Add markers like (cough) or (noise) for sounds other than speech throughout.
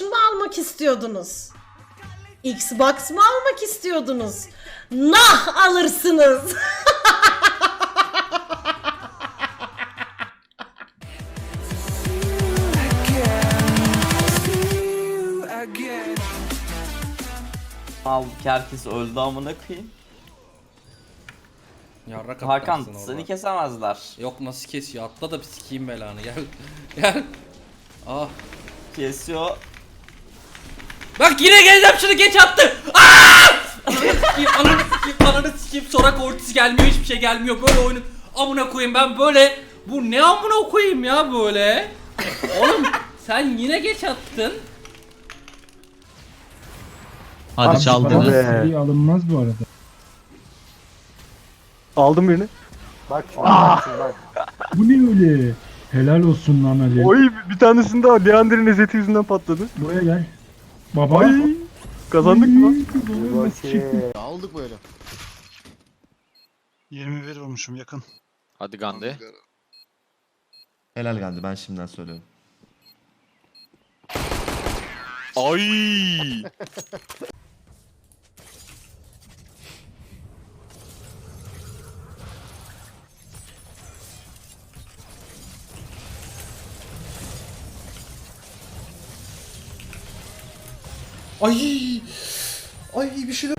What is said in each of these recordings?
mı almak istiyordunuz? Xbox mı almak istiyordunuz? Nah alırsınız. Aldık herkes öldü amına koyayım. Yarrak Hakan atlarsın seni orada. kesemezler. Yok nasıl kesiyor? Atla da bir sikeyim belanı gel. (laughs) Gel. Ah. Kesiyor. Bak yine geleceğim şunu geç attı. Ananı sikeyim, ananı sikeyim, ananı sikeyim. Sonra kortisi gelmiyor, hiçbir şey gelmiyor. Böyle oyunu amına koyayım ben böyle. Bu ne amına koyayım ya böyle? Oğlum sen yine geç attın. Hadi çaldınız. Be. İyi alınmaz bu arada. Aldım birini. Bak şimdi bak. Bu ne öyle? Helal olsun lan Ali. Oy bir tanesinde Leander'in ezeti yüzünden patladı. Buraya gel. Baba. Ay kazandık mı lan? Çıktı? Aldık böyle. 21 vurmuşum yakın. Hadi Gandhi. Helal geldi ben şimdiden söylüyorum. Ay! (laughs) Ay! Ay bir şey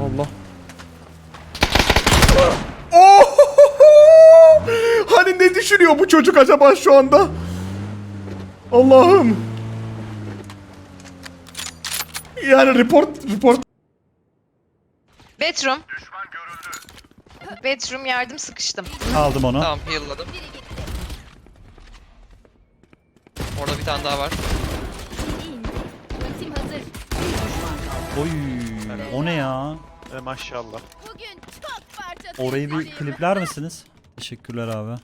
Allah. (laughs) Hani ne düşünüyor bu çocuk acaba şu anda? Allah'ım. Yani report report Bedroom. Bedroom yardım sıkıştım. aldım onu. Tamam heal'ladım. Orada bir tane daha var. Ultim hazır. Oy, o ne ya? maşallah. Bugün çok parça Orayı bir klipler misiniz? Teşekkürler abi.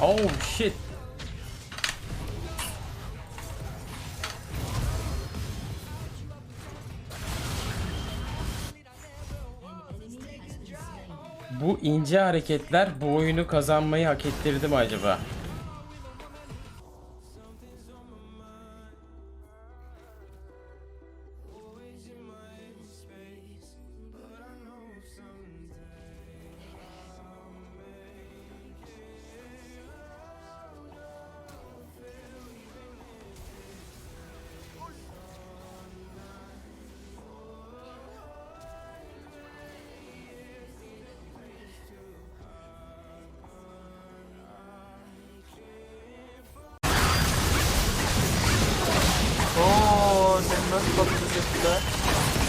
Oh shit. Bu ince hareketler bu oyunu kazanmayı hak ettirdi mi acaba?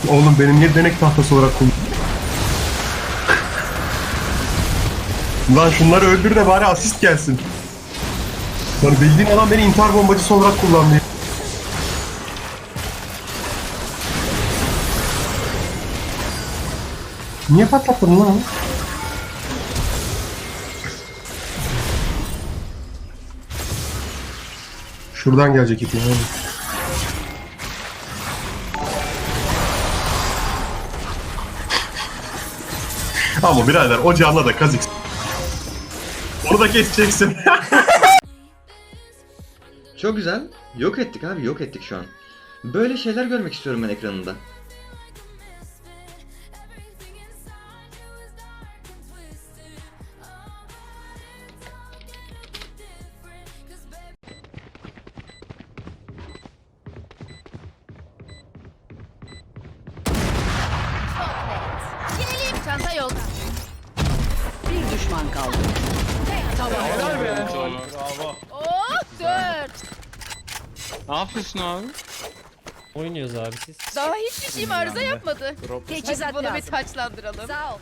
Oğlum benim niye denek tahtası olarak kullan? Ulan şunları öldür de bari asist gelsin. Lan bildiğin adam beni intihar bombacısı olarak kullandı. Niye patlatmadın lan? Şuradan gelecek iti yani. Ama birader o canla da kazık. Onu da keseceksin. Çok güzel. Yok ettik abi yok ettik şu an. Böyle şeyler görmek istiyorum ben ekranında. Çanta yolda. Bir düşman kaldı. Oh dört. Ne yapıyorsun abi? Oynuyoruz abi siz. Daha hiçbir şeyim arıza yapmadı. Teçhizat Hadi bunu bir lazım. taçlandıralım. Sağ ol.